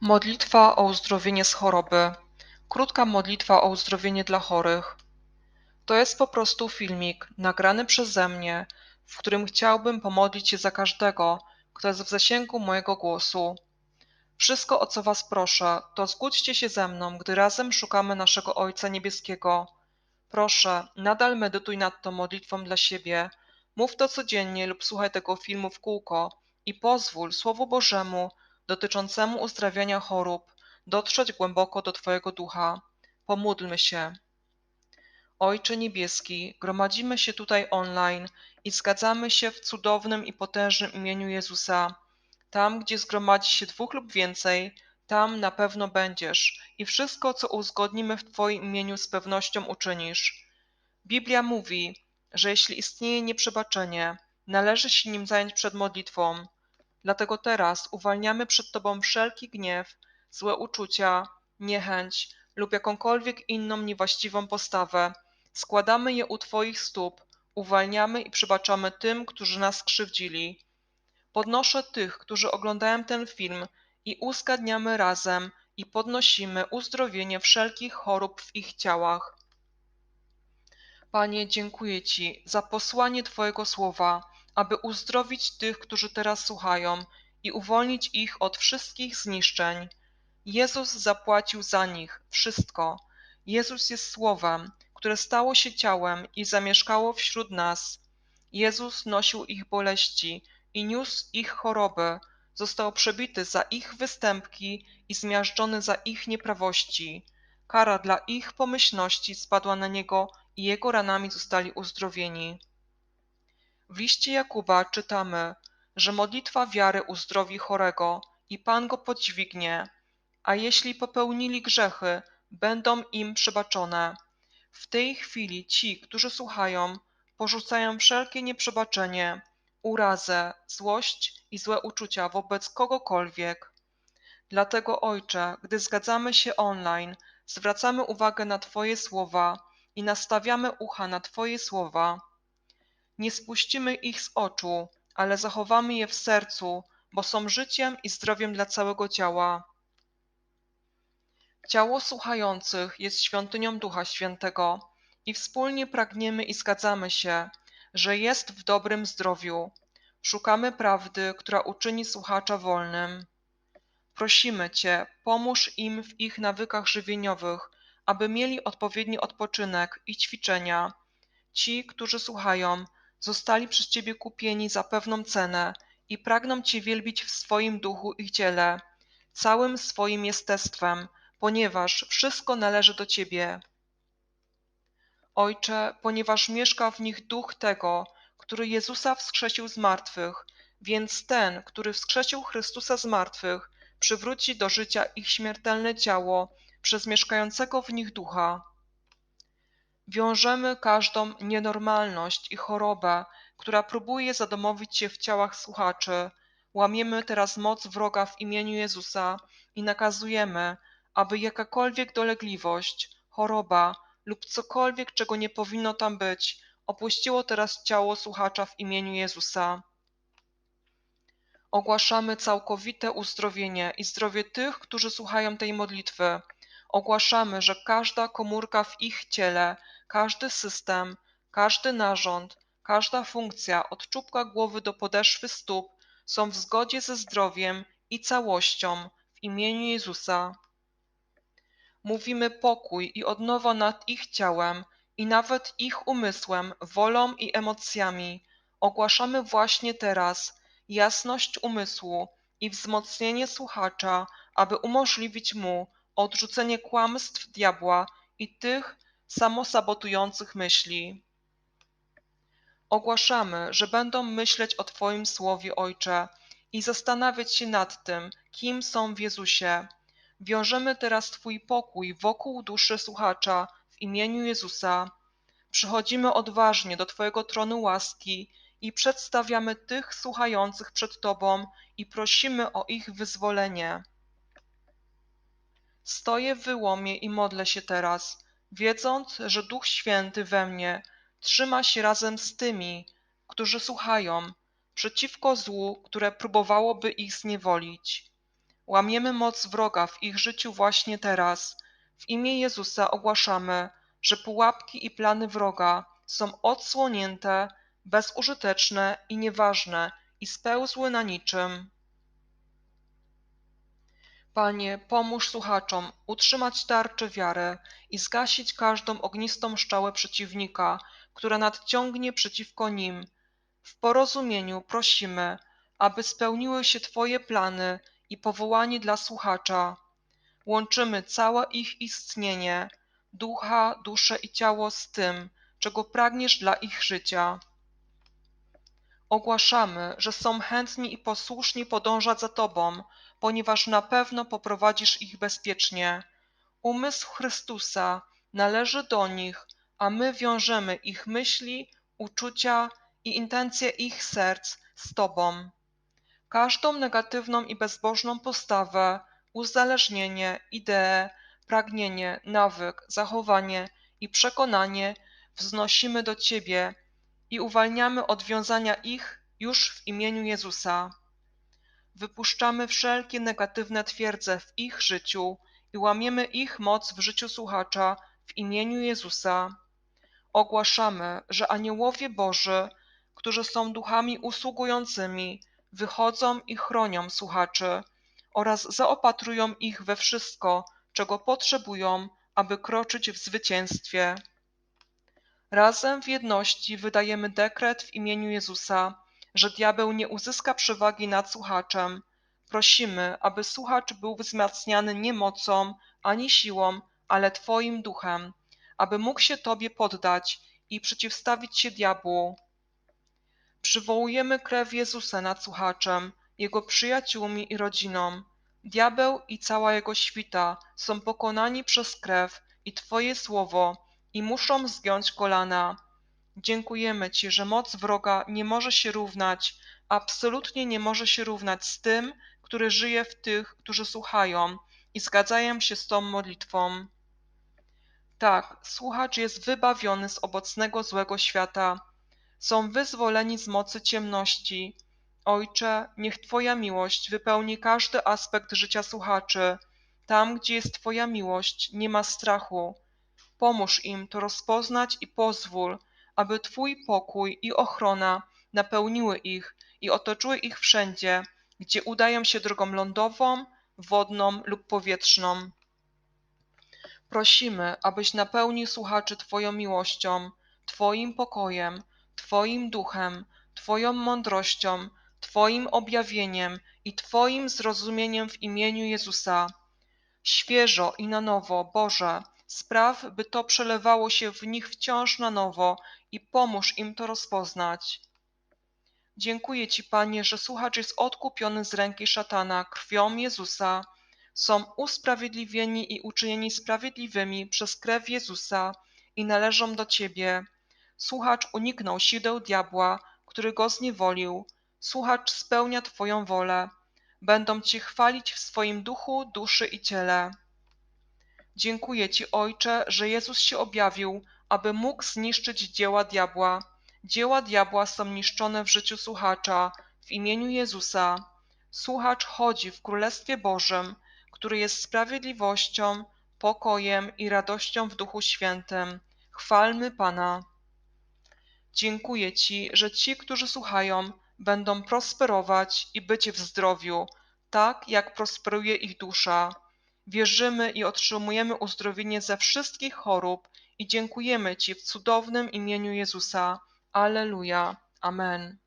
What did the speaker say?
Modlitwa o uzdrowienie z choroby. Krótka modlitwa o uzdrowienie dla chorych. To jest po prostu filmik nagrany przeze mnie, w którym chciałbym pomodlić się za każdego, kto jest w zasięgu mojego głosu. Wszystko, o co Was proszę, to zgódźcie się ze mną, gdy razem szukamy naszego Ojca Niebieskiego. Proszę, nadal medytuj nad tą modlitwą dla siebie. Mów to codziennie lub słuchaj tego filmu w kółko i pozwól Słowu Bożemu dotyczącemu uzdrawiania chorób dotrzeć głęboko do Twojego ducha. Pomódlmy się. Ojcze Niebieski, gromadzimy się tutaj online i zgadzamy się w cudownym i potężnym imieniu Jezusa. Tam, gdzie zgromadzi się dwóch lub więcej, tam na pewno będziesz i wszystko, co uzgodnimy w Twoim imieniu, z pewnością uczynisz. Biblia mówi, że jeśli istnieje nieprzebaczenie, należy się nim zająć przed modlitwą. Dlatego teraz uwalniamy przed Tobą wszelki gniew, złe uczucia, niechęć lub jakąkolwiek inną niewłaściwą postawę. Składamy je u Twoich stóp, uwalniamy i przebaczamy tym, którzy nas skrzywdzili. Podnoszę tych, którzy oglądają ten film i uzgadniamy razem i podnosimy uzdrowienie wszelkich chorób w ich ciałach. Panie, dziękuję Ci za posłanie Twojego słowa, aby uzdrowić tych, którzy teraz słuchają i uwolnić ich od wszystkich zniszczeń. Jezus zapłacił za nich wszystko. Jezus jest Słowem, które stało się ciałem i zamieszkało wśród nas. Jezus nosił ich boleści i niósł ich choroby, został przebity za ich występki i zmiażdżony za ich nieprawości. Kara dla ich pomyślności spadła na niego i jego ranami zostali uzdrowieni. W liście Jakuba czytamy, że modlitwa wiary uzdrowi chorego i Pan go podźwignie, a jeśli popełnili grzechy, będą im przebaczone. W tej chwili ci, którzy słuchają, porzucają wszelkie nieprzebaczenie, urazę, złość i złe uczucia wobec kogokolwiek. Dlatego, Ojcze, gdy zgadzamy się online, zwracamy uwagę na Twoje słowa i nastawiamy ucha na Twoje słowa. Nie spuścimy ich z oczu, ale zachowamy je w sercu, bo są życiem i zdrowiem dla całego ciała. Ciało słuchających jest świątynią Ducha Świętego i wspólnie pragniemy i zgadzamy się, że jest w dobrym zdrowiu. Szukamy prawdy, która uczyni słuchacza wolnym. Prosimy Cię, pomóż im w ich nawykach żywieniowych, aby mieli odpowiedni odpoczynek i ćwiczenia. Ci, którzy słuchają, zostali przez Ciebie kupieni za pewną cenę i pragną Cię wielbić w swoim duchu i ciele, całym swoim jestestwem, ponieważ wszystko należy do Ciebie. Ojcze, ponieważ mieszka w nich duch tego, który Jezusa wskrzesił z martwych, więc ten, który wskrzesił Chrystusa z martwych, przywróci do życia ich śmiertelne ciało przez mieszkającego w nich ducha. Wiążemy każdą nienormalność i chorobę, która próbuje zadomowić się w ciałach słuchaczy. Łamiemy teraz moc wroga w imieniu Jezusa i nakazujemy, aby jakakolwiek dolegliwość, choroba lub cokolwiek, czego nie powinno tam być, opuściło teraz ciało słuchacza w imieniu Jezusa. Ogłaszamy całkowite uzdrowienie i zdrowie tych, którzy słuchają tej modlitwy. Ogłaszamy, że każda komórka w ich ciele, każdy system, każdy narząd, każda funkcja od czubka głowy do podeszwy stóp są w zgodzie ze zdrowiem i całością w imieniu Jezusa. Mówimy pokój i odnowa nad ich ciałem i nawet ich umysłem, wolą i emocjami. Ogłaszamy właśnie teraz jasność umysłu i wzmocnienie słuchacza, aby umożliwić mu odrzucenie kłamstw diabła i tych samosabotujących myśli. Ogłaszamy, że będą myśleć o Twoim słowie, Ojcze, i zastanawiać się nad tym, kim są w Jezusie. Wiążemy teraz Twój pokój wokół duszy słuchacza w imieniu Jezusa. Przychodzimy odważnie do Twojego tronu łaski i przedstawiamy tych słuchających przed Tobą i prosimy o ich wyzwolenie. Stoję w wyłomie i modlę się teraz, wiedząc, że Duch Święty we mnie trzyma się razem z tymi, którzy słuchają, przeciwko złu, które próbowałoby ich zniewolić. Łamiemy moc wroga w ich życiu właśnie teraz. W imię Jezusa ogłaszamy, że pułapki i plany wroga są odsłonięte, bezużyteczne i nieważne i spełzły na niczym. Panie, pomóż słuchaczom utrzymać tarczę wiary i zgasić każdą ognistą szczałę przeciwnika, która nadciągnie przeciwko nim. W porozumieniu prosimy, aby spełniły się Twoje plany i powołanie dla słuchacza. Łączymy całe ich istnienie, ducha, duszę i ciało z tym, czego pragniesz dla ich życia. Ogłaszamy, że są chętni i posłuszni podążać za Tobą, ponieważ na pewno poprowadzisz ich bezpiecznie. Umysł Chrystusa należy do nich, a my wiążemy ich myśli, uczucia i intencje ich serc z Tobą. Każdą negatywną i bezbożną postawę, uzależnienie, ideę, pragnienie, nawyk, zachowanie i przekonanie wznosimy do Ciebie i uwalniamy od wiązania ich już w imieniu Jezusa. Wypuszczamy wszelkie negatywne twierdze w ich życiu i łamiemy ich moc w życiu słuchacza w imieniu Jezusa. Ogłaszamy, że aniołowie Boży, którzy są duchami usługującymi, wychodzą i chronią słuchaczy oraz zaopatrują ich we wszystko, czego potrzebują, aby kroczyć w zwycięstwie. Razem w jedności wydajemy dekret w imieniu Jezusa, że diabeł nie uzyska przewagi nad słuchaczem. Prosimy, aby słuchacz był wzmacniany nie mocą ani siłą, ale Twoim duchem, aby mógł się Tobie poddać i przeciwstawić się diabłu. Przywołujemy krew Jezusa nad słuchaczem, jego przyjaciółmi i rodziną. Diabeł i cała jego świta są pokonani przez krew i Twoje słowo i muszą zgiąć kolana. Dziękujemy Ci, że moc wroga nie może się równać, absolutnie nie może się równać z tym, który żyje w tych, którzy słuchają i zgadzają się z tą modlitwą. Tak, słuchacz jest wybawiony z obecnego złego świata. Są wyzwoleni z mocy ciemności. Ojcze, niech Twoja miłość wypełni każdy aspekt życia słuchaczy. Tam, gdzie jest Twoja miłość, nie ma strachu. Pomóż im to rozpoznać i pozwól, aby Twój pokój i ochrona napełniły ich i otoczyły ich wszędzie, gdzie udają się drogą lądową, wodną lub powietrzną. Prosimy, abyś napełnił słuchaczy Twoją miłością, Twoim pokojem, Twoim duchem, Twoją mądrością, Twoim objawieniem i Twoim zrozumieniem w imieniu Jezusa. Świeżo i na nowo, Boże, spraw, by to przelewało się w nich wciąż na nowo i pomóż im to rozpoznać. Dziękuję Ci, Panie, że słuchacz jest odkupiony z ręki szatana krwią Jezusa. Są usprawiedliwieni i uczynieni sprawiedliwymi przez krew Jezusa i należą do Ciebie. Słuchacz uniknął sideł diabła, który go zniewolił. Słuchacz spełnia Twoją wolę. Będą Cię chwalić w swoim duchu, duszy i ciele. Dziękuję Ci, Ojcze, że Jezus się objawił, aby mógł zniszczyć dzieła diabła. Dzieła diabła są niszczone w życiu słuchacza w imieniu Jezusa. Słuchacz chodzi w Królestwie Bożym, który jest sprawiedliwością, pokojem i radością w Duchu Świętym. Chwalmy Pana. Dziękuję Ci, że ci, którzy słuchają, będą prosperować i być w zdrowiu, tak jak prosperuje ich dusza. Wierzymy i otrzymujemy uzdrowienie ze wszystkich chorób i dziękujemy Ci w cudownym imieniu Jezusa. Alleluja. Amen.